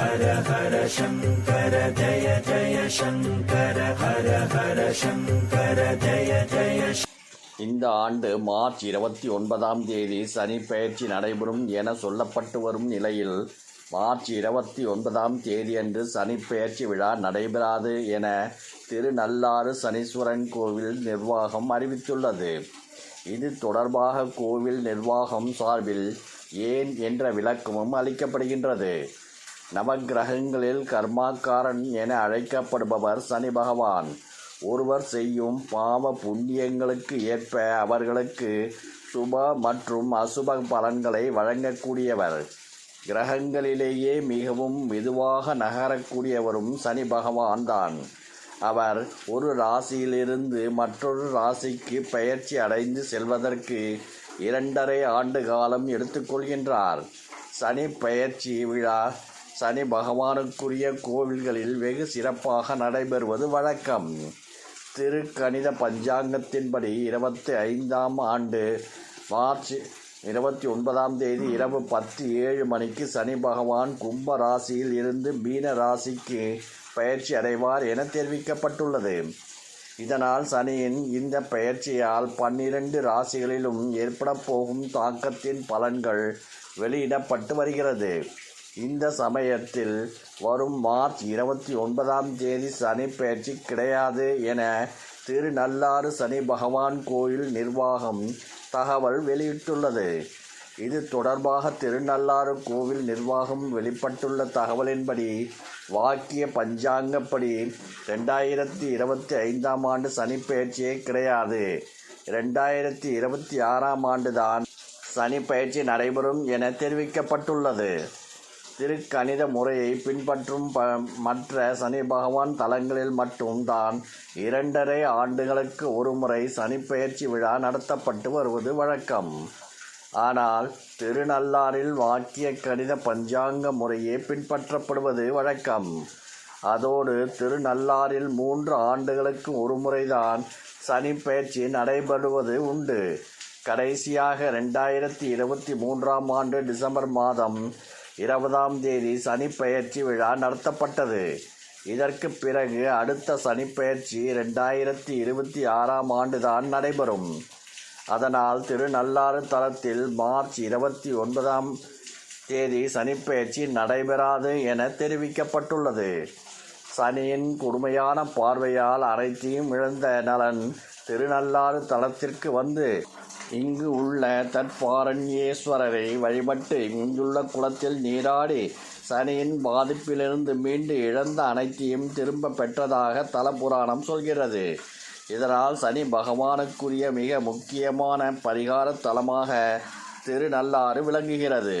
ஹர ஹர சங்கர ஜய ஜய சங்கர ஹர ஹர சங்கர ஜய ஜய இந்த ஆண்டு மார்ச் இருபத்தி ஒன்பதாம் தேதி சனி பயிற்சி நடைபெறும் என சொல்லப்பட்டு வரும் நிலையில் மார்ச் இருபத்தி ஒன்பதாம் தேதியன்று சனி பெயர்ச்சி விழா நடைபெறாது என திருநள்ளாறு சனீஸ்வரன் கோவில் நிர்வாகம் அறிவித்துள்ளது. இது தொடர்பாக கோவில் நிர்வாகம் சார்பில் ஏன் என்ற விளக்கமும் அளிக்கப்படுகின்றது. நவகிரகங்களில் கர்மாக்காரன் என அழைக்கப்படுபவர் சனி பகவான். ஒருவர் செய்யும் பாவ புண்ணியங்களுக்கு ஏற்ப அவர்களுக்கு சுப மற்றும் அசுப பலன்களை வழங்கக்கூடியவர். கிரகங்களிலேயே மிகவும் மெதுவாக நகரக்கூடியவரும் சனி பகவான் தான். அவர் ஒரு ராசியிலிருந்து மற்றொரு ராசிக்கு பயிற்சி அடைந்து செல்வதற்கு இரண்டரை ஆண்டு காலம் எடுத்துக்கொள்கின்றார். சனி பயிற்சி விழா சனி பகவானுக்குரிய கோவில்களில் வெகு சிறப்பாக நடைபெறுவது வழக்கம். திருக்கணித பஞ்சாங்கத்தின்படி இருபத்தி ஐந்தாம் ஆண்டு மார்ச் இருபத்தி ஒன்பதாம் தேதி இரவு பத்து ஏழு மணிக்கு சனி பகவான் கும்ப ராசியில் இருந்து மீன ராசிக்கு பயிற்சி அடைவார் என தெரிவிக்கப்பட்டுள்ளது. இதனால் சனியின் இந்த பயிற்சியால் பன்னிரண்டு ராசிகளிலும் ஏற்பட போகும் தாக்கத்தின் பலன்கள் வெளியிடப்பட்டு வருகிறது. இந்த சமயத்தில் வரும் மார்ச் இருபத்தி ஒன்பதாம் தேதி சனி பயிற்சி கிடையாது என திருநள்ளாறு சனி பகவான் கோயில் நிர்வாகம் தகவல் வெளியிட்டுள்ளது. இது தொடர்பாக திருநள்ளாறு கோவில் நிர்வாகம் வெளிப்பட்டுள்ள தகவலின்படி வாக்கிய பஞ்சாங்கப்படி ரெண்டாயிரத்தி இருபத்தி ஐந்தாம் ஆண்டு சனி பயிற்சியே கிடையாது. ரெண்டாயிரத்தி இருபத்தி ஆறாம் ஆண்டு தான் சனி பயிற்சி நடைபெறும் என தெரிவிக்கப்பட்டுள்ளது. திருக்கணித முறையை பின்பற்றும் ப மற்ற சனி பகவான் தலங்களில் மட்டும்தான். இரண்டரை ஆண்டுகளுக்கு ஒருமுறை சனிப்பெயர்ச்சி விழா நடத்தப்பட்டு வருவது வழக்கம். ஆனால் திருநள்ளாறில் வாக்கிய கணித பஞ்சாங்க முறையே பின்பற்றப்படுவது வழக்கம். அதோடு திருநள்ளாறில் மூன்று ஆண்டுகளுக்கு ஒருமுறைதான் சனி பெயர்ச்சி நடைபெறுவது உண்டு. கடைசியாக ரெண்டாயிரத்தி இருபத்தி மூன்றாம் ஆண்டு டிசம்பர் மாதம் இருபதாம் தேதி சனிப்பெயர்ச்சி விழா நடத்தப்பட்டது. இதற்கு பிறகு அடுத்த சனிப்பெயர்ச்சி ரெண்டாயிரத்தி இருபத்தி ஆறாம் ஆண்டுதான் நடைபெறும். அதனால் திருநள்ளாறு தளத்தில் மார்ச் இருபத்தி ஒன்பதாம் தேதி சனிப்பெயர்ச்சி நடைபெறாது என தெரிவிக்கப்பட்டுள்ளது. சனியின் கொடுமையான பார்வையால் அனைத்தையும் இழந்த நலன் திருநள்ளாறு தளத்திற்கு வந்து இங்கு உள்ள தற்பாரண்யேஸ்வரரை வழிபட்டு இங்குள்ள குளத்தில் நீராடி சனியின் பாதிப்பிலிருந்து மீண்டு இழந்த அனைத்தையும் திரும்ப பெற்றதாக தல புராணம் சொல்கிறது. இதனால் சனி பகவானுக்குரிய மிக முக்கியமான பரிகார தலமாக திருநள்ளாறு விளங்குகிறது.